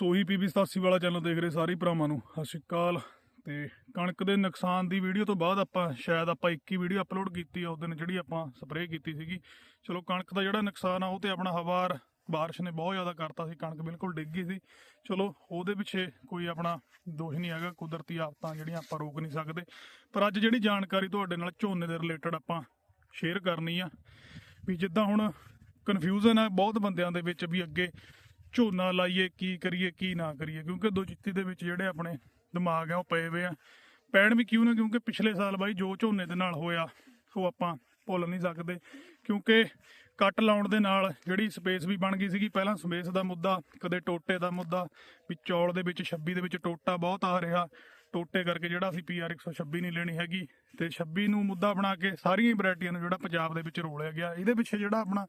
ਸੋਹੀ PB 87 ਵਾਲਾ channel ਦੇਖ ਰਹੇ ਸਾਰੇ ਭਰਾਵਾਂ ਨੂੰ। ਸਤਿ ਸ਼੍ਰੀ ਅਕਾਲ ਤੇ ਕਣਕ ਦੇ ਨੁਕਸਾਨ ਦੀ ਵੀਡੀਓ ਤੋਂ ਬਾਅਦ ਆਪਾਂ ਸ਼ਾਇਦ ਆਪਾਂ ਇੱਕ ਹੀ ਵੀਡੀਓ ਅਪਲੋਡ ਕੀਤੀ ਆ, ਉਸ ਦਿਨ ਜਿਹੜੀ ਆਪਾਂ ਸਪਰੇਅ ਕੀਤੀ ਸੀਗੀ। ਚਲੋ ਕਣਕ ਦਾ ਜਿਹੜਾ ਨੁਕਸਾਨ ਆ, ਉਹ ਤੇ ਆਪਣਾ ਹਵਾਰ ਬਾਰਿਸ਼ ਨੇ ਬਹੁਤ ਜ਼ਿਆਦਾ ਕਰਤਾ ਸੀ, ਕਣਕ ਬਿਲਕੁਲ ਡਿੱਗ ਗਈ ਸੀ। ਚਲੋ ਉਹਦੇ ਪਿੱਛੇ ਕੋਈ ਆਪਣਾ ਦੋਸ਼ ਨਹੀਂ ਹੈਗਾ, ਕੁਦਰਤੀ ਆਫਤਾਂ ਜਿਹੜੀਆਂ ਆਪਾਂ ਰੋਕ ਨਹੀਂ ਸਕਦੇ। ਪਰ ਅੱਜ ਜਿਹੜੀ ਜਾਣਕਾਰੀ ਤੁਹਾਡੇ ਨਾਲ ਝੋਨੇ ਦੇ ਰਿਲੇਟਡ ਆਪਾਂ ਸ਼ੇਅਰ ਕਰਨੀ ਆ, ਵੀ ਜਿੱਦਾਂ ਹੁਣ ਕਨਫਿਊਜ਼ਨ ਹੈ ਬਹੁਤ ਬੰਦਿਆਂ ਦੇ ਵਿੱਚ ਵੀ ਅੱਗੇ ਝੋਨਾ ਲਾਈਏ, ਕੀ ਕਰੀਏ, ਕੀ ਨਾ ਕਰੀਏ, ਕਿਉਂਕਿ ਦੋ ਚਿੱਤੀ ਦੇ ਵਿੱਚ ਜਿਹੜੇ ਆਪਣੇ ਦਿਮਾਗ ਆ, ਉਹ ਪਏ ਹੋਏ ਆ। ਪੈਣ ਵੀ ਕਿਉਂ ਨਾ, ਕਿਉਂਕਿ ਪਿਛਲੇ ਸਾਲ ਬਾਈ ਜੋ ਝੋਨੇ ਦੇ ਨਾਲ ਹੋਇਆ, ਉਹ ਆਪਾਂ ਭੁੱਲ ਨਹੀਂ ਸਕਦੇ। ਕਿਉਂਕਿ ਕੱਟ ਲਾਉਣ ਦੇ ਨਾਲ ਜਿਹੜੀ ਸਪੇਸ ਵੀ ਬਣ ਗਈ ਸੀਗੀ, ਪਹਿਲਾਂ ਸਪੇਸ ਦਾ ਮੁੱਦਾ, ਕਦੇ ਟੋਟੇ ਦਾ ਮੁੱਦਾ, ਵੀ ਚੌਲ ਦੇ ਵਿੱਚ 26 ਦੇ ਵਿੱਚ ਟੋਟਾ ਬਹੁਤ ਆ ਰਿਹਾ। ਟੋਟੇ ਕਰਕੇ ਜਿਹੜਾ ਅਸੀਂ ਪੀਆਰ 126 ਨਹੀਂ ਲੈਣੀ ਹੈਗੀ ਤੇ 26 ਨੂੰ ਮੁੱਦਾ ਬਣਾ ਕੇ ਸਾਰੀਆਂ ਵੈਰਾਈਟੀਆਂ ਨੂੰ ਜਿਹੜਾ ਪੰਜਾਬ ਦੇ ਵਿੱਚ ਰੋਲਿਆ ਗਿਆ, ਇਹਦੇ ਪਿੱਛੇ ਜਿਹੜਾ ਆਪਣਾ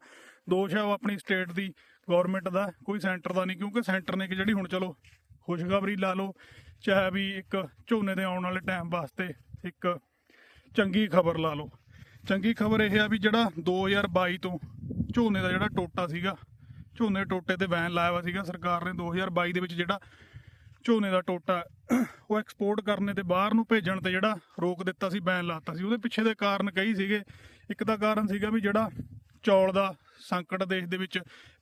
ਦੋਸ਼ ਹੈ ਉਹ ਆਪਣੀ ਸਟੇਟ ਦੀ ਗਵਰਨਮੈਂਟ ਦਾ, ਕੋਈ ਸੈਂਟਰ ਦਾ ਨਹੀਂ, ਕਿਉਂਕਿ ਸੈਂਟਰ ਨੇ ਕਿ ਜਿਹੜੀ ਹੁਣ ਚਲੋ ਖੁਸ਼ਖਬਰੀ ਲਾ ਲਓ, ਚਾਹੇ ਵੀ ਇੱਕ ਝੋਨੇ ਦੇ ਆਉਣ ਵਾਲੇ ਟਾਈਮ ਵਾਸਤੇ ਇੱਕ ਚੰਗੀ ਖਬਰ ਲਾ ਲਓ। ਚੰਗੀ ਖਬਰ ਇਹ ਆ ਵੀ ਜਿਹੜਾ 2022 ਤੋਂ ਝੋਨੇ ਦਾ ਜਿਹੜਾ ਟੋਟਾ ਸੀਗਾ, ਝੋਨੇ ਟੋਟੇ ਤੇ ਵੈਨ ਲਾਇਆ ਹੋਇਆ ਸੀਗਾ, ਸਰਕਾਰ ਨੇ 2022 ਦੇ ਵਿੱਚ ਜਿਹੜਾ ਝੋਨੇ ਦਾ ਟੋਟਾ ਉਹ ਐਕਸਪੋਰਟ ਕਰਨੇ ਤੇ ਬਾਹਰ ਨੂੰ ਭੇਜਣ ਤੇ ਜਿਹੜਾ ਰੋਕ ਦਿੱਤਾ ਸੀ ਬੈਨ ਲਾਤਾ ਸੀ। ਉਹਦੇ ਪਿੱਛੇ ਦੇ ਕਾਰਨ ਕਈ ਸੀਗੇ। ਇੱਕ ਤਾਂ ਕਾਰਨ ਸੀਗਾ ਵੀ ਜਿਹੜਾ ਚੌਲ ਦਾ ਸੰਕਟ ਦੇਸ਼ ਦੇ ਵਿੱਚ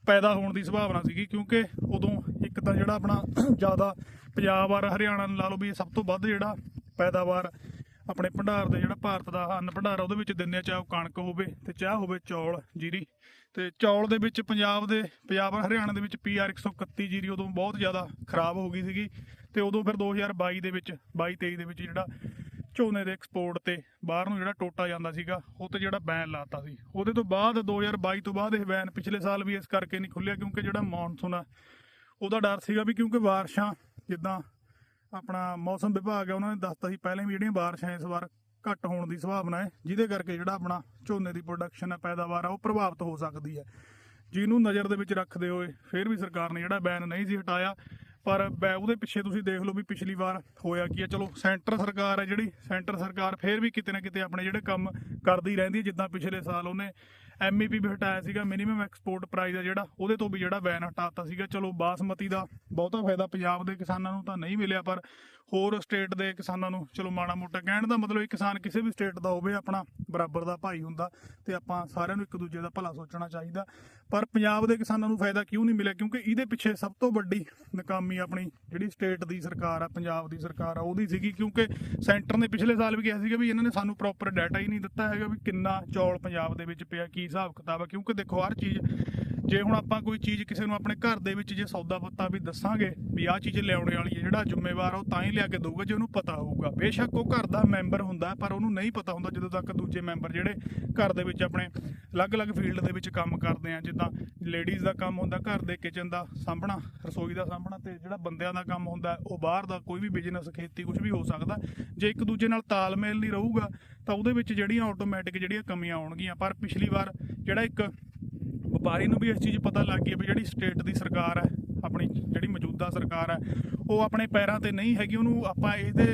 ਪੈਦਾ ਹੋਣ ਦੀ ਸੰਭਾਵਨਾ ਸੀਗੀ, ਕਿਉਂਕਿ ਉਦੋਂ ਇੱਕ ਤਾਂ ਜਿਹੜਾ ਆਪਣਾ ਜ਼ਿਆਦਾ ਪੰਜਾਬ ਔਰ ਹਰਿਆਣਾ ਲਾ ਲਓ ਵੀ ਇਹ ਸਭ ਤੋਂ ਵੱਧ ਜਿਹੜਾ ਪੈਦਾਵਾਰ ਆਪਣੇ ਭੰਡਾਰ ਦੇ ਜਿਹੜਾ ਭਾਰਤ ਦਾ ਅੰਨ ਭੰਡਾਰ ਆ, ਉਹਦੇ ਵਿੱਚ ਦਿੰਦੇ ਆ ਚਾਹੇ ਉਹ ਕਣਕ ਹੋਵੇ ਤੇ ਚਾਹ ਹੋਵੇ ਚੌਲ ਜੀਰੀ। ਤੇ ਚੌਲ ਦੇ ਵਿੱਚ ਪੰਜਾਬ ਦੇ ਪੰਜਾਬ ਔਰ ਹਰਿਆਣਾ ਦੇ ਵਿੱਚ ਪੀਆਰ 131 ਜੀਰੀ ਉਦੋਂ ਬਹੁਤ ਜ਼ਿਆਦਾ ਖਰਾਬ ਹੋ ਗਈ ਸੀਗੀ। ਤੇ ਉਦੋਂ ਫਿਰ 2022 ਦੇ ਵਿੱਚ 22 23 ਦੇ ਵਿੱਚ ਜਿਹੜਾ ਝੋਨੇ ਦੇ ਐਕਸਪੋਰਟ ਤੇ ਬਾਹਰ ਨੂੰ ਜਿਹੜਾ ਟੋਟਾ ਜਾਂਦਾ ਸੀਗਾ ਉਹ ਤੇ ਜਿਹੜਾ ਬੈਨ ਲਾਤਾ ਸੀ। ਉਹਦੇ ਤੋਂ ਬਾਅਦ 2022 ਤੋਂ ਬਾਅਦ ਇਹ ਬੈਨ ਪਿਛਲੇ ਸਾਲ ਵੀ ਇਸ ਕਰਕੇ ਨਹੀਂ ਖੁੱਲਿਆ ਕਿਉਂਕਿ ਜਿਹੜਾ ਮੌਨਸੂਨ ਆ ਉਹਦਾ ਡਰ ਸੀਗਾ ਵੀ ਕਿਉਂਕਿ ਬਾਰਿਸ਼ਾਂ ਜਿੱਦਾਂ ਆਪਣਾ ਮੌਸਮ ਵਿਭਾਗ ਹੈ, ਉਹਨਾਂ ਨੇ ਦੱਸਤਾ ਸੀ ਪਹਿਲਾਂ ਵੀ ਜਿਹੜੀਆਂ ਬਾਰਿਸ਼ਾਂ ਇਸ ਵਾਰ ਘੱਟ ਹੋਣ ਦੀ ਸੰਭਾਵਨਾ ਹੈ, ਜਿਹਦੇ ਕਰਕੇ ਜਿਹੜਾ ਆਪਣਾ ਝੋਨੇ ਦੀ ਪ੍ਰੋਡਕਸ਼ਨ ਹੈ, ਪੈਦਾਵਾਰ ਆ ਉਹ ਪ੍ਰਭਾਵਿਤ ਹੋ ਸਕਦੀ ਹੈ। ਜਿਹਨੂੰ ਨਜ਼ਰ ਦੇ ਵਿੱਚ ਰੱਖਦੇ ਹੋਏ ਫਿਰ ਵੀ ਸਰਕਾਰ ਨੇ ਜਿਹੜਾ ਬੈਨ ਨਹੀਂ ਸੀ ਹਟਾਇਆ, ਪਰ ਬੈ, ਉਹਦੇ ਪਿੱਛੇ ਤੁਸੀਂ ਦੇਖ ਲਓ ਵੀ ਪਿਛਲੀ ਵਾਰ ਹੋਇਆ ਕੀ ਹੈ। ਚਲੋ, ਸੈਂਟਰ ਸਰਕਾਰ ਹੈ ਜਿਹੜੀ, ਸੈਂਟਰ ਸਰਕਾਰ ਫਿਰ ਵੀ ਕਿਤੇ ਨਾ ਕਿਤੇ ਆਪਣੇ ਜਿਹੜੇ ਕੰਮ ਕਰਦੀ ਰਹਿੰਦੀ ਹੈ, ਜਿੱਦਾਂ ਪਿਛਲੇ ਸਾਲ ਉਹਨੇ ਐਮਈਪੀ ਵੀ ਹਟਾਇਆ ਸੀਗਾ ਮਿਨੀਮਮ ਐਕਸਪੋਰਟ ਪ੍ਰਾਈਸ ਆ ਜਿਹੜਾ, ਉਹਦੇ ਤੋਂ ਵੀ ਜਿਹੜਾ ਬੈਨ ਹਟਾਤਾ ਸੀਗਾ। ਚਲੋ ਬਾਸਮਤੀ ਦਾ ਬਹੁਤਾ ਫਾਇਦਾ ਪੰਜਾਬ ਦੇ ਕਿਸਾਨਾਂ ਨੂੰ ਤਾਂ ਨਹੀਂ ਮਿਲਿਆ, ਪਰ ਹੋਰ ਸਟੇਟ ਦੇ ਕਿਸਾਨਾਂ ਨੂੰ, ਚਲੋ ਮਾੜਾ ਮੋਟਾ ਕਹਿਣ ਦਾ ਮਤਲਬ ਇਹ ਕਿਸਾਨ ਕਿਸੇ ਵੀ ਸਟੇਟ ਦਾ ਹੋਵੇ, ਆਪਣਾ ਬਰਾਬਰ ਦਾ ਭਾਈ ਹੁੰਦਾ ਤੇ ਆਪਾਂ ਸਾਰਿਆਂ ਨੂੰ ਇੱਕ ਦੂਜੇ ਦਾ ਭਲਾ ਸੋਚਣਾ ਚਾਹੀਦਾ। ਪਰ ਪੰਜਾਬ ਦੇ ਕਿਸਾਨਾਂ ਨੂੰ ਫਾਇਦਾ ਕਿਉਂ ਨਹੀਂ ਮਿਲਿਆ? ਕਿਉਂਕਿ ਇਹਦੇ ਪਿੱਛੇ ਸਭ ਤੋਂ ਵੱਡੀ ਨਕਾਮੀ ਆਪਣੀ ਜਿਹੜੀ ਸਟੇਟ ਦੀ ਸਰਕਾਰ ਆ, ਪੰਜਾਬ ਦੀ ਸਰਕਾਰ ਆ, ਉਹਦੀ ਸੀਗੀ। ਕਿਉਂਕਿ ਸੈਂਟਰ ਨੇ ਪਿਛਲੇ ਸਾਲ ਵੀ ਕਿਹਾ ਸੀਗਾ ਵੀ ਇਹਨਾਂ ਨੇ ਸਾਨੂੰ ਪ੍ਰੋਪਰ ਡਾਟਾ ਹੀ ਨਹੀਂ ਦਿੱਤਾ ਹੈਗਾ ਵੀ ਕਿੰਨਾ ਚੌਲ ਪੰਜਾਬ ਦੇ ਵਿੱਚ ਪਿਆ, ਕੀ ਹਿਸਾਬ ਕਿਤਾਬ ਆ। ਕਿਉਂਕਿ ਦੇਖੋ, ਹਰ ਚੀਜ਼ ਜੇ ਹੁਣ ਆਪਾਂ ਕੋਈ ਚੀਜ਼ ਕਿਸੇ ਨੂੰ ਆਪਣੇ ਘਰ ਦੇ ਵਿੱਚ ਜੇ ਸੌਦਾ ਪੱਤਾ ਵੀ ਦੱਸਾਂਗੇ ਵੀ ਆਹ ਚੀਜ਼ ਲਿਆਉਣੇ ਵਾਲੀ ਹੈ, ਜਿਹੜਾ ਜ਼ਿੰਮੇਵਾਰ ਉਹ ਤਾਂ ਹੀ ਲਿਆ ਕੇ ਦਊਗਾ ਜੇ ਉਹਨੂੰ ਪਤਾ ਹੋਊਗਾ। ਬੇਸ਼ੱਕ ਉਹ ਘਰ ਦਾ ਮੈਂਬਰ ਹੁੰਦਾ ਪਰ ਉਹਨੂੰ ਨਹੀਂ ਪਤਾ ਹੁੰਦਾ ਜਦੋਂ ਤੱਕ ਦੂਜੇ ਮੈਂਬਰ ਜਿਹੜੇ ਘਰ ਦੇ ਵਿੱਚ ਆਪਣੇ ਅਲੱਗ-ਅਲੱਗ ਫੀਲਡ ਦੇ ਵਿੱਚ ਕੰਮ ਕਰਦੇ ਆ, ਜਿੱਦਾਂ ਲੇਡੀਜ਼ ਦਾ ਕੰਮ ਹੁੰਦਾ, ਘਰ ਦੇ ਕਿਚਨ ਦਾ ਸਾਂਭਣਾ, ਰਸੋਈ ਦਾ ਸਾਂਭਣਾ ਤੇ ਜਿਹੜਾ ਬੰਦਿਆਂ ਦਾ ਕੰਮ ਹੁੰਦਾ ਉਹ ਬਾਹਰ ਦਾ ਕੋਈ ਵੀ ਬਿਜ਼ਨਸ ਖੇਤੀ ਕੁਝ ਵੀ ਹੋ ਸਕਦਾ। ਜੇ ਇੱਕ ਦੂਜੇ ਨਾਲ ਤਾਲਮੇਲ ਨਹੀਂ ਰਹੂਗਾ, ਤਾਂ ਉਹਦੇ ਵਿੱਚ ਜਿਹੜੀਆਂ ਆਟੋਮੈਟਿਕ ਜਿਹੜੀਆਂ ਕਮੀਆਂ ਆਉਣਗੀਆਂ। ਪਰ ਪਿਛਲੀ ਵਾਰ ਜਿਹੜਾ ਇੱਕ ਵਪਾਰੀ ਨੂੰ ਵੀ ਇਸ ਚੀਜ਼ ਪਤਾ ਲੱਗ ਗਈ ਵੀ ਜਿਹੜੀ ਸਟੇਟ ਦੀ ਸਰਕਾਰ ਹੈ, ਆਪਣੀ ਜਿਹੜੀ ਮੌਜੂਦਾ ਸਰਕਾਰ ਹੈ, ਉਹ ਆਪਣੇ ਪੈਰਾਂ ਤੇ ਨਹੀਂ ਹੈਗੀ, ਉਹਨੂੰ ਆਪਾਂ ਇਹਦੇ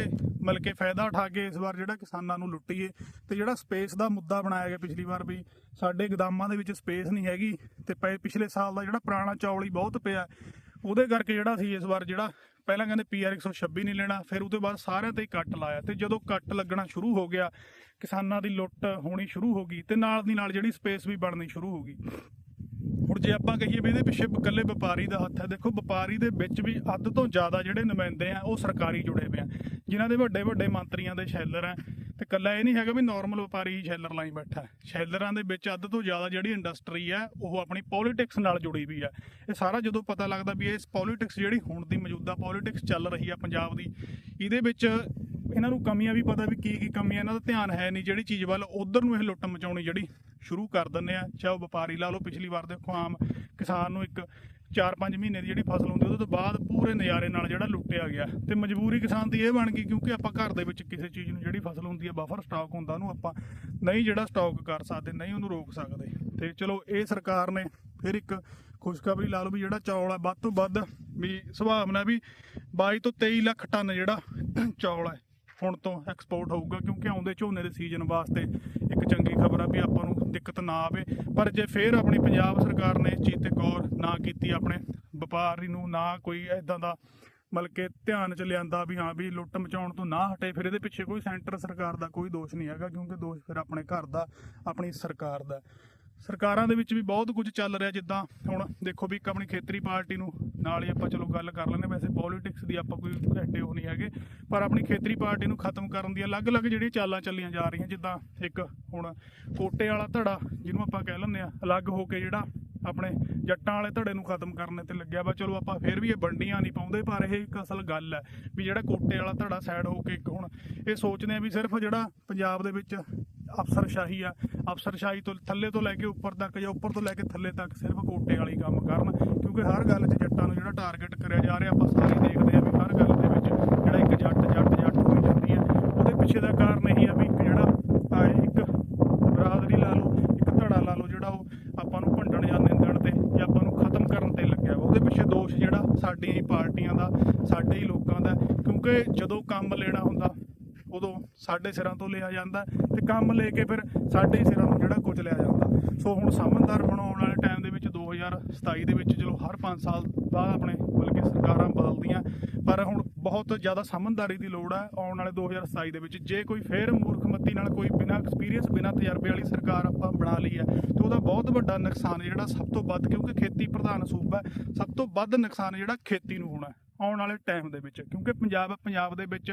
ਮਿਲ ਕੇ ਫਾਇਦਾ ਉਠਾ ਕੇ ਇਸ ਵਾਰ ਜਿਹੜਾ ਕਿਸਾਨਾਂ ਨੂੰ ਲੁੱਟੀਏ ਤੇ ਜਿਹੜਾ ਸਪੇਸ ਦਾ ਮੁੱਦਾ ਬਣਾਇਆ ਗਿਆ ਪਿਛਲੀ ਵਾਰ ਵੀ, ਸਾਡੇ ਗਦਾਮਾਂ ਦੇ ਵਿੱਚ ਸਪੇਸ ਨਹੀਂ ਹੈਗੀ ਤੇ ਪਏ ਪਿਛਲੇ ਸਾਲ ਦਾ ਜਿਹੜਾ ਪੁਰਾਣਾ ਚੌਲ ਹੀ ਬਹੁਤ ਪਿਆ, ਉਹਦੇ ਕਰਕੇ ਜਿਹੜਾ ਸੀ ਇਸ ਵਾਰ ਜਿਹੜਾ ਪਹਿਲਾਂ ਕਹਿੰਦੇ ਪੀਆਰ 126 ਨਹੀਂ ਲੈਣਾ, ਫਿਰ ਉਹਦੇ ਬਾਅਦ ਸਾਰਿਆਂ ਤੇ ਹੀ ਕੱਟ ਲਾਇਆ ਤੇ ਜਦੋਂ ਕੱਟ ਲੱਗਣਾ ਸ਼ੁਰੂ ਹੋ ਗਿਆ, ਕਿਸਾਨਾਂ ਦੀ ਲੁੱਟ ਹੋਣੀ ਸ਼ੁਰੂ ਹੋ ਗਈ ਤੇ ਨਾਲ ਦੀ ਨਾਲ ਜਿਹੜੀ ਸਪੇਸ ਵੀ ਬਣਨੀ ਸ਼ੁਰੂ ਹੋ ਗਈ। ਹੁਣ ਜੇ ਆਪਾਂ ਕਹੀਏ ਵੀ ਇਹਦੇ ਪਿੱਛੇ ਇਕੱਲੇ ਵਪਾਰੀ ਦਾ ਹੱਥ ਹੈ, ਦੇਖੋ ਵਪਾਰੀ ਦੇ ਵਿੱਚ ਵੀ ਅੱਧ ਤੋਂ ਜ਼ਿਆਦਾ ਜਿਹੜੇ ਨੁਮਾਇੰਦੇ ਆ, ਉਹ ਸਰਕਾਰੀ ਜੁੜੇ ਪਏ ਆ। ਜਿਨ੍ਹਾਂ ਦੇ ਵੱਡੇ ਵੱਡੇ ਮੰਤਰੀਆਂ ਦੇ ਸ਼ੈਲਰ ਆ। ਤੇ ਕੱਲਾ ਇਹ ਨਹੀਂ ਹੈਗਾ ਵੀ ਨਾਰਮਲ ਵਪਾਰੀ ਹੀ ਸ਼ੈਲਰ ਲਾਈ ਬੈਠਾ ਸ਼ੈਲਰਾਂ ਦੇ ਵਿੱਚ ਅੱਧ ਤੋਂ ਜ਼ਿਆਦਾ ਜਿਹੜੀ ਇੰਡਸਟਰੀ ਆ, ਉਹ ਆਪਣੀ ਪੋਲਿਟਿਕਸ ਨਾਲ ਜੁੜੀ ਵੀ ਆ। ਇਹ ਸਾਰਾ ਜਦੋਂ ਪਤਾ ਲੱਗਦਾ ਵੀ ਇਸ ਪੋਲਿਟਿਕਸ ਜਿਹੜੀ ਹੁਣ ਦੀ ਮੌਜੂਦਾ ਪੋਲਿਟਿਕਸ ਚੱਲ ਰਹੀ ਆ ਪੰਜਾਬ ਦੀ, ਇਹਦੇ ਵਿੱਚ ਇਹਨਾਂ ਨੂੰ ਕਮੀਆਂ ਵੀ ਪਤਾ ਵੀ ਕੀ ਕੀ ਕਮੀਆਂ, ਇਹਨਾਂ ਦਾ ਧਿਆਨ ਹੈ ਨਹੀਂ ਜਿਹੜੀ ਚੀਜ਼ ਵੱਲ, ਉਧਰ ਨੂੰ ਇਹ ਲੁੱਟ ਮਚਾਉਣੀ ਜਿਹੜੀ ਸ਼ੁਰੂ ਕਰ ਦਿੰਦੇ ਆ। ਚਾਹੇ ਉਹ ਵਪਾਰੀ ਲਾ ਲਓ, ਪਿਛਲੀ ਵਾਰ ਦੇਖੋ ਆਮ ਕਿਸਾਨ ਨੂੰ ਇੱਕ 4-5 ਮਹੀਨੇ ਦੀ ਜਿਹੜੀ ਫਸਲ ਹੁੰਦੀ, ਉਹਦੇ ਤੋਂ ਬਾਅਦ ਪੂਰੇ ਨਜ਼ਾਰੇ ਨਾਲ ਜਿਹੜਾ ਲੁੱਟਿਆ ਗਿਆ। ਤੇ ਮਜਬੂਰੀ ਕਿਸਾਨ ਦੀ ਇਹ ਬਣ ਗਈ, ਕਿਉਂਕਿ ਆਪਾਂ ਘਰ ਦੇ ਵਿੱਚ ਕਿਸੇ ਚੀਜ਼ ਨੂੰ ਜਿਹੜੀ ਫਸਲ ਹੁੰਦੀ ਹੈ ਬਫਰ ਸਟਾਕ ਹੁੰਦਾ, ਉਹਨੂੰ ਆਪਾਂ ਨਹੀਂ ਜਿਹੜਾ ਸਟਾਕ ਕਰ ਸਕਦੇ, ਨਹੀਂ ਉਹਨੂੰ ਰੋਕ ਸਕਦੇ। ਤੇ ਚਲੋ, ਇਹ ਸਰਕਾਰ ਨੇ ਫਿਰ ਇੱਕ ਖੁਸ਼ਖਬਰੀ ਲਾ ਲਓ ਵੀ ਜਿਹੜਾ ਚੌਲ ਹੈ ਵੱਧ ਤੋਂ ਵੱਧ ਵੀ ਸੁਭਾਵਨਾ ਵੀ 22 ਤੋਂ 23 ਲੱਖ ਟਨ ਜਿਹੜਾ ਚੌਲ ਹੈ ਹੁਣ ਤੋਂ ਐਕਸਪੋਰਟ ਹੋਊਗਾ, ਕਿਉਂਕਿ ਆਉਂਦੇ ਝੋਨੇ ਦੇ ਸੀਜ਼ਨ ਵਾਸਤੇ ਇੱਕ ਚੰਗੀ ਖਬਰ ਆ ਵੀ ਆਪਾਂ ਨੂੰ ਦਿੱਕਤ ਨਾ ਆਵੇ। ਪਰ ਜੇ ਫੇਰ ਆਪਣੀ ਪੰਜਾਬ ਸਰਕਾਰ ਨੇ ਇਸ ਚੀਜ਼ ਤੇ ਗੌਰ ਨਾ ਕੀਤੀ, ਆਪਣੇ ਵਪਾਰੀ ਨੂੰ ਨਾ ਕੋਈ ਐਦਾਂ ਦਾ ਮਤਲਬ ਕਿ ਧਿਆਨ ਚ ਲਿਆਂਦਾ ਵੀ ਹਾਂ, ਵੀ ਲੁੱਟ ਮਚਾਉਣ ਤੋਂ ਨਾ ਹਟੇ, ਫਿਰ ਇਹਦੇ ਪਿੱਛੇ ਕੋਈ ਸੈਂਟਰ ਸਰਕਾਰ ਦਾ ਕੋਈ ਦੋਸ਼ ਨਹੀਂ ਹੈਗਾ, ਕਿਉਂਕਿ ਦੋਸ਼ ਫਿਰ ਆਪਣੇ ਘਰ ਦਾ, ਆਪਣੀ ਸਰਕਾਰ ਦਾ। ਸਰਕਾਰਾਂ ਦੇ ਵਿੱਚ ਵੀ ਬਹੁਤ ਕੁਝ ਚੱਲ ਰਿਹਾ ਜਿੱਦਾਂ ਹੁਣ ਦੇਖੋ ਵੀ ਇੱਕ ਆਪਣੀ ਖੇਤਰੀ ਪਾਰਟੀ ਨੂੰ ਨਾਲ ਹੀ ਆਪਾਂ ਚਲੋ ਗੱਲ ਕਰ ਲੈਂਦੇ ਵੈਸੇ ਪੋਲਿਟਿਕਸ ਦੀ ਆਪਾਂ ਕੋਈ ਘੱਟੇ ਉਹ ਨਹੀਂ ਹੈਗੇ, ਪਰ ਆਪਣੀ ਖੇਤਰੀ ਪਾਰਟੀ ਨੂੰ ਖਤਮ ਕਰਨ ਦੀਆਂ ਅਲੱਗ-ਅਲੱਗ ਜਿਹੜੀਆਂ ਚਾਲਾਂ ਚੱਲੀਆਂ ਜਾ ਰਹੀਆਂ, ਜਿੱਦਾਂ ਇੱਕ ਹੁਣ ਕੋਟੇ ਵਾਲਾ ਧੜਾ, ਜਿਹਨੂੰ ਆਪਾਂ ਕਹਿ ਲੈਂਦੇ ਆ ਅਲੱਗ ਹੋ ਕੇ ਜਿਹੜਾ ਆਪਣੇ ਜੱਟਾਂ ਵਾਲੇ ਧੜੇ ਨੂੰ ਖਤਮ ਕਰਨ ਤੇ ਲੱਗਿਆ ਵਾ। ਚਲੋ ਆਪਾਂ ਫੇਰ ਵੀ ਇਹ ਵੰਡੀਆਂ ਨਹੀਂ ਪਾਉਂਦੇ, ਪਰ ਇਹ ਇੱਕ ਅਸਲ ਗੱਲ ਹੈ ਵੀ ਜਿਹੜਾ ਕੋਟੇ ਵਾਲਾ ਧੜਾ ਸਾਈਡ ਹੋ ਕੇ ਇੱਕ ਹੁਣ ਇਹ ਸੋਚਦੇ ਆ ਵੀ ਸਿਰਫ ਜਿਹੜਾ ਪੰਜਾਬ ਦੇ ਵਿੱਚ ਅਫਸਰਸ਼ਾਹੀ ਆ। ਅਫਸਰਸ਼ਾਹੀ ਤੋਂ ਥੱਲੇ ਤੋਂ ਲੈ ਕੇ ਉੱਪਰ ਤੱਕ ਜਾਂ ਉੱਪਰ ਤੋਂ ਲੈ ਕੇ ਥੱਲੇ ਤੱਕ ਸਿਰਫ ਕੋਟੇ ਵਾਲੀ ਕੰਮ ਕਰਨ, ਕਿਉਂਕਿ ਹਰ ਗੱਲ 'ਚ ਜੱਟਾਂ ਨੂੰ ਜਿਹੜਾ ਟਾਰਗੇਟ ਕਰਿਆ ਜਾ ਰਿਹਾ, ਆਪਾਂ ਸਾਰੇ ਦੇਖਦੇ ਆ ਵੀ ਹਰ ਗੱਲ ਦੇ ਵਿੱਚ ਜਿਹੜਾ ਇੱਕ ਜੱਟ ਜੱਟ ਜੱਟ ਹੋਈ ਜਾਂਦੀ ਹੈ। ਉਹਦੇ ਪਿੱਛੇ ਦਾ ਕਾਰਨ ਇਹੀ ਆ ਵੀ ਇੱਕ ਜਿਹੜਾ ਇੱਕ ਬਰਾਦਰੀ ਲਾ ਲਓ, ਇੱਕ ਧੜਾ ਲਾ ਲਓ, ਜਿਹੜਾ ਉਹ ਆਪਾਂ ਨੂੰ ਭੰਡਣ ਜਾਂ ਨਿੰਦਣ ਤੇ ਜਾਂ ਆਪਾਂ ਨੂੰ ਖਤਮ ਕਰਨ ਤੇ ਲੱਗਿਆ ਵਾ। ਉਹਦੇ ਪਿੱਛੇ ਦੋਸ਼ ਜਿਹੜਾ ਸਾਡੀਆਂ ਹੀ ਪਾਰਟੀਆਂ ਦਾ, ਸਾਡੇ ਹੀ ਲੋਕਾਂ ਦਾ, ਕਿਉਂਕਿ ਜਦੋਂ ਕੰਮ ਲੈਣਾ ਹੁੰਦਾ ਸਾਡੇ ਸਿਰਾਂ ਤੋਂ ਲਿਆ ਜਾਂਦਾ ਤੇ ਕੰਮ ਲੈ ਕੇ ਫਿਰ ਸਾਡੇ ਸਿਰਾਂ ਨੂੰ ਜਿਹੜਾ ਕੁਝ ਲਿਆ ਜਾਂਦਾ। ਸੋ ਹੁਣ ਸਮਝਦਾਰ ਬਣਾਉਣ ਵਾਲੇ ਟਾਈਮ ਦੇ ਵਿੱਚ 2027 ਦੇ ਵਿੱਚ ਚਲੋ ਹਰ 5 ਸਾਲ ਬਾਅਦ ਆਪਣੇ ਬਲਕਿ ਸਰਕਾਰਾਂ ਬਦਲਦੀਆਂ, ਪਰ ਹੁਣ ਬਹੁਤ ਜ਼ਿਆਦਾ ਸਮਝਦਾਰੀ ਦੀ ਲੋੜ ਹੈ ਆਉਣ ਵਾਲੇ 2027 ਦੇ ਵਿੱਚ। ਜੇ ਕੋਈ ਫੇਰ ਮੂਰਖਮਤੀ ਨਾਲ ਕੋਈ ਬਿਨਾਂ ਐਕਸਪੀਰੀਅੰਸ ਬਿਨਾਂ ਤਜਰਬੇ ਵਾਲੀ ਸਰਕਾਰ ਆਪਾਂ ਬਣਾ ਲਈ ਹੈ, ਤੇ ਉਹਦਾ ਬਹੁਤ ਵੱਡਾ ਨੁਕਸਾਨ ਜਿਹੜਾ ਸਭ ਤੋਂ ਵੱਧ, ਕਿਉਂਕਿ ਖੇਤੀ ਪ੍ਰਧਾਨ ਸੂਬਾ ਸਭ ਤੋਂ ਵੱਧ ਨੁਕਸਾਨ ਜਿਹੜਾ ਖੇਤੀ ਨੂੰ ਹੋਣਾ ਆਉਣ ਵਾਲੇ ਟਾਈਮ ਦੇ ਵਿੱਚ, ਕਿਉਂਕਿ ਪੰਜਾਬ ਪੰਜਾਬ ਦੇ ਵਿੱਚ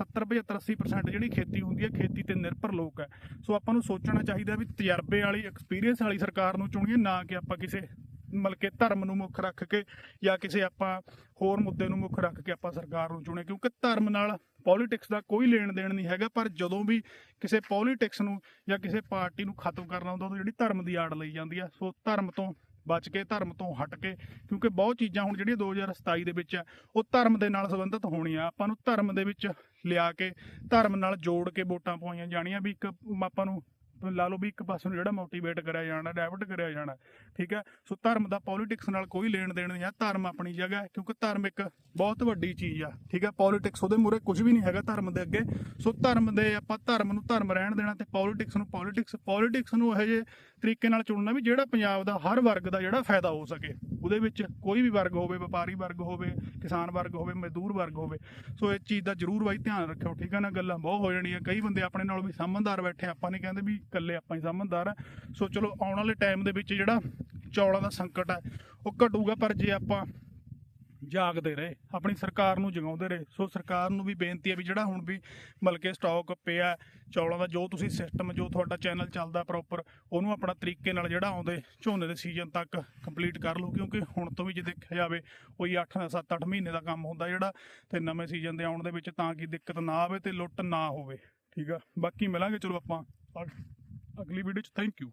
70 75 80% ਜਿਹੜੀ ਖੇਤੀ ਹੁੰਦੀ ਹੈ, ਖੇਤੀ ਤੇ ਨਿਰਭਰ ਲੋਕ ਹੈ। ਸੋ ਆਪਾਂ ਨੂੰ ਸੋਚਣਾ ਚਾਹੀਦਾ ਵੀ ਤਜਰਬੇ ਵਾਲੀ ਐਕਸਪੀਰੀਅੰਸ ਵਾਲੀ ਸਰਕਾਰ ਨੂੰ ਚੁਣੀਏ, ਨਾ ਕਿ ਆਪਾਂ ਕਿਸੇ, ਮਤਲਬ ਕਿ ਧਰਮ ਨੂੰ ਮੁੱਖ ਰੱਖ ਕੇ ਜਾਂ ਕਿਸੇ ਆਪਾਂ ਹੋਰ ਮੁੱਦੇ ਨੂੰ ਮੁੱਖ ਰੱਖ ਕੇ ਆਪਾਂ ਸਰਕਾਰ ਨੂੰ ਚੁਣੇ ਕਿਉਂਕਿ ਧਰਮ ਨਾਲ ਪੋਲਿਟਿਕਸ ਦਾ ਕੋਈ ਲੈਣ ਦੇਣ ਨਹੀਂ ਹੈਗਾ, ਪਰ ਜਦੋਂ ਵੀ ਕਿਸੇ ਪੋਲਿਟਿਕਸ ਨੂੰ ਜਾਂ ਕਿਸੇ ਪਾਰਟੀ ਨੂੰ ਖਤਮ ਕਰਨਾ ਹੁੰਦਾ, ਉਦੋਂ ਜਿਹੜੀ ਧਰਮ ਦੀ ਆੜ ਲਈ ਜਾਂਦੀ ਆ ਸੋ ਧਰਮ ਤੋਂ ਬਚ ਕੇ, ਧਰਮ ਤੋਂ ਹਟ ਕੇ, ਕਿਉਂਕਿ ਬਹੁਤ ਚੀਜ਼ਾਂ ਹੁਣ ਜਿਹੜੀਆਂ 2027 ਦੇ ਵਿੱਚ ਆ, ਉਹ ਧਰਮ ਦੇ ਨਾਲ ਸੰਬੰਧਿਤ ਹੋਣੀਆਂ। ਆਪਾਂ ਨੂੰ ਧਰਮ ਦੇ ਵਿੱਚ ਲਿਆ ਕੇ, ਧਰਮ ਨਾਲ ਜੋੜ ਕੇ ਵੋਟਾਂ ਪਵਾਈਆਂ ਜਾਣੀਆਂ, ਵੀ ਇੱਕ ਆਪਾਂ ਨੂੰ ਲਾ ਲਓ ਵੀ ਇੱਕ ਪਾਸੇ ਨੂੰ ਜਿਹੜਾ ਮੋਟੀਵੇਟ ਕਰਿਆ ਜਾਣਾ ਡਾਇਵਰਟ ਕਰਿਆ ਜਾਣਾ, ਠੀਕ ਹੈ? ਸੋ ਧਰਮ ਦਾ ਪੋਲਿਟਿਕਸ ਨਾਲ ਕੋਈ ਲੈਣ ਦੇਣ ਨਹੀਂ ਹੈ ਧਰਮ ਆਪਣੀ ਜਗ੍ਹਾ ਹੈ, ਕਿਉਂਕਿ ਧਰਮ ਇੱਕ ਬਹੁਤ ਵੱਡੀ ਚੀਜ਼ ਆ, ਠੀਕ ਹੈ? ਪੋਲਿਟਿਕਸ ਉਹਦੇ ਮੂਰੇ ਕੁਝ ਵੀ ਨਹੀਂ ਹੈਗਾ ਧਰਮ ਦੇ ਅੱਗੇ। ਸੋ ਧਰਮ ਦੇ ਆਪਾਂ ਧਰਮ ਨੂੰ ਧਰਮ ਰਹਿਣ ਦੇਣਾ ਤੇ ਪੋਲਿਟਿਕਸ ਨੂੰ ਪੋਲਿਟਿਕਸ ਪੋਲਿਟਿਕਸ ਨੂੰ ਇਹੋ ਜਿਹੇ ਤਰੀਕੇ ਨਾਲ ਚੁਣਨਾ ਵੀ ਜਿਹੜਾ ਪੰਜਾਬ ਦਾ ਹਰ ਵਰਗ ਦਾ ਜਿਹੜਾ ਫਾਇਦਾ ਹੋ ਸਕੇ। ਉਹਦੇ ਵਿੱਚ ਕੋਈ ਵੀ ਵਰਗ ਹੋਵੇ, ਵਪਾਰੀ ਵਰਗ ਹੋਵੇ, ਕਿਸਾਨ ਵਰਗ ਹੋਵੇ, ਮਜ਼ਦੂਰ ਵਰਗ ਹੋਵੇ। ਸੋ ਇਸ ਚੀਜ਼ ਦਾ ਜ਼ਰੂਰ ਬਾਈ ਧਿਆਨ ਰੱਖਿਓ, ਠੀਕ ਹੈ ਨਾ? ਗੱਲਾਂ ਬਹੁਤ ਹੋ ਜਾਣੀਆਂ। ਕਈ ਬੰਦੇ ਆਪਣੇ ਨਾਲ ਵੀ ਸਮਝਦਾਰ ਬੈਠੇ ਆਪਾਂ ਨਹੀਂ ਕਹਿੰਦੇ ਵੀ ਇਕੱਲੇ ਆਪਾਂ ਹੀ ਸਮਝਦਾਰ ਆ। ਸੋ ਚਲੋ, ਆਉਣ ਵਾਲੇ ਟਾਈਮ ਦੇ ਵਿੱਚ ਜਿਹੜਾ ਚੌਲਾਂ ਦਾ ਸੰਕਟ ਹੈ ਉਹ ਘਟੂਗਾ। ਪਰ ਜੇ ਆਪਾਂ ਜਾਗਦੇ ਰਹੇ, ਆਪਣੀ ਸਰਕਾਰ ਨੂੰ ਜਗਾਉਂਦੇ ਰਹੇ। ਸੋ ਸਰਕਾਰ ਨੂੰ ਵੀ ਬੇਨਤੀ ਹੈ ਵੀ ਜਿਹੜਾ ਹੁਣ ਵੀ ਮਲਕੇ ਸਟਾਕ ਪਿਆ, ਚੌਲਾਂ ਦਾ ਜੋ ਤੁਸੀਂ ਸਿਸਟਮ ਜੋ ਤੁਹਾਡਾ ਚੈਨਲ ਚੱਲਦਾ ਪ੍ਰੋਪਰ ਉਹਨੂੰ ਆਪਣਾ ਤਰੀਕੇ ਨਾਲ ਜਿਹੜਾ ਆਉਂਦੇ ਝੋਨੇ ਦੇ ਸੀਜ਼ਨ ਤੱਕ ਕੰਪਲੀਟ ਕਰ ਲਓ, ਕਿਉਂਕਿ ਹੁਣ ਤੋਂ ਵੀ ਜੇ ਦੇਖਿਆ ਜਾਵੇ, ਕੋਈ 8 7 8 ਮਹੀਨੇ ਦਾ ਕੰਮ ਹੁੰਦਾ ਜਿਹੜਾ ਤੇ ਨਵੇਂ ਸੀਜ਼ਨ ਦੇ ਆਉਣ ਦੇ ਵਿੱਚ ਤਾਂ ਕਿ ਦਿੱਕਤ ਨਾ ਆਵੇ ਤੇ ਲੁੱਟ ਨਾ ਹੋਵੇ। ਠੀਕ ਆ? ਬਾਕੀ ਮਿਲਾਂਗੇ, ਚਲੋ ਆਪਾਂ ਅਗਲੀ ਵੀਡੀਓ ਚ। Thank you